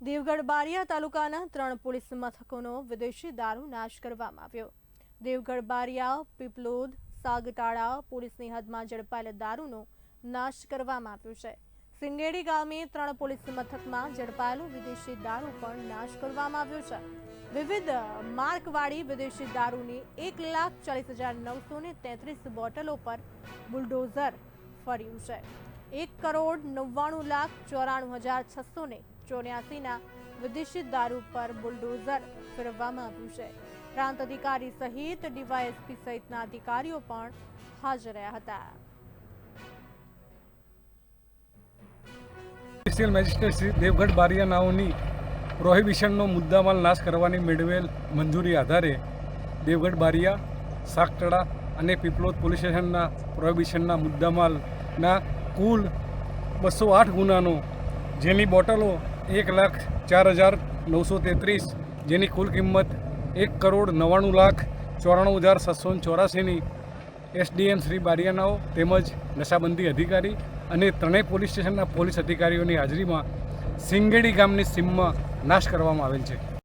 દેવગઢ બારિયા તાલુકાના ત્રણ પોલીસ મથકોનો વિદેશી દારૂ નાશ કરવામાં આવ્યો. દેવગઢ બારિયા, પીપલોદ, સાગટાળા પોલીસની હદમાં ઝડપાયેલ દારૂનો નાશ કરવામાં આવ્યો છે. સિંગેડી ગામે ત્રણ પોલીસ મથકમાં ઝડપાયેલો વિદેશી દારૂ પણ નાશ કરવામાં આવ્યો છે. વિવિધ માર્કવાળી વિદેશી દારૂની એક લાખ ચાલીસ હજાર નવસો ને તેત્રીસ બોટલો પર બુલડોઝર ફર્યું છે. એક કરોડ નવ્વાણું લાખ ચોરાણું હજાર છસો ને ચોર્યાસીના વિદેશી દારૂ પર બુલડોઝર ફેરવવામાં આવ્યું છે. પ્રાંત અધિકારી સહિત ડીવાયએસપી સહિતના અધિકારીઓ પણ હાજર રહ્યા હતા. સ્પેશિયલ મેજિસ્ટ્રેટ શ્રી દેવગઢ બારિયા નાઓની પ્રોહિબિશનનો મુદ્દામાલ નાશ કરવાની મેળવેલ મંજૂરી આધારે દેવગઢ બારિયા સાકટડા અને પીપલોદ પોલીસ સ્ટેશનના પ્રોહિબિશનના મુદ્દામાલના કુલ બસો આઠ ગુનાનો, જેની બોટલો એક લાખ ચાર હજાર નવસો તેત્રીસ, જેની કુલ કિંમત એક કરોડ નવ્વાણું લાખ ચોરાણું હજાર સાતસો ચોરાસીની એસડીએમ શ્રી બારિયાનાઓ તેમજ નશાબંધી અધિકારી અને ત્રણેય પોલીસ સ્ટેશનના પોલીસ અધિકારીઓની હાજરીમાં સિંગેડી ગામની સીમમાં નાશ કરવામાં આવેલ છે.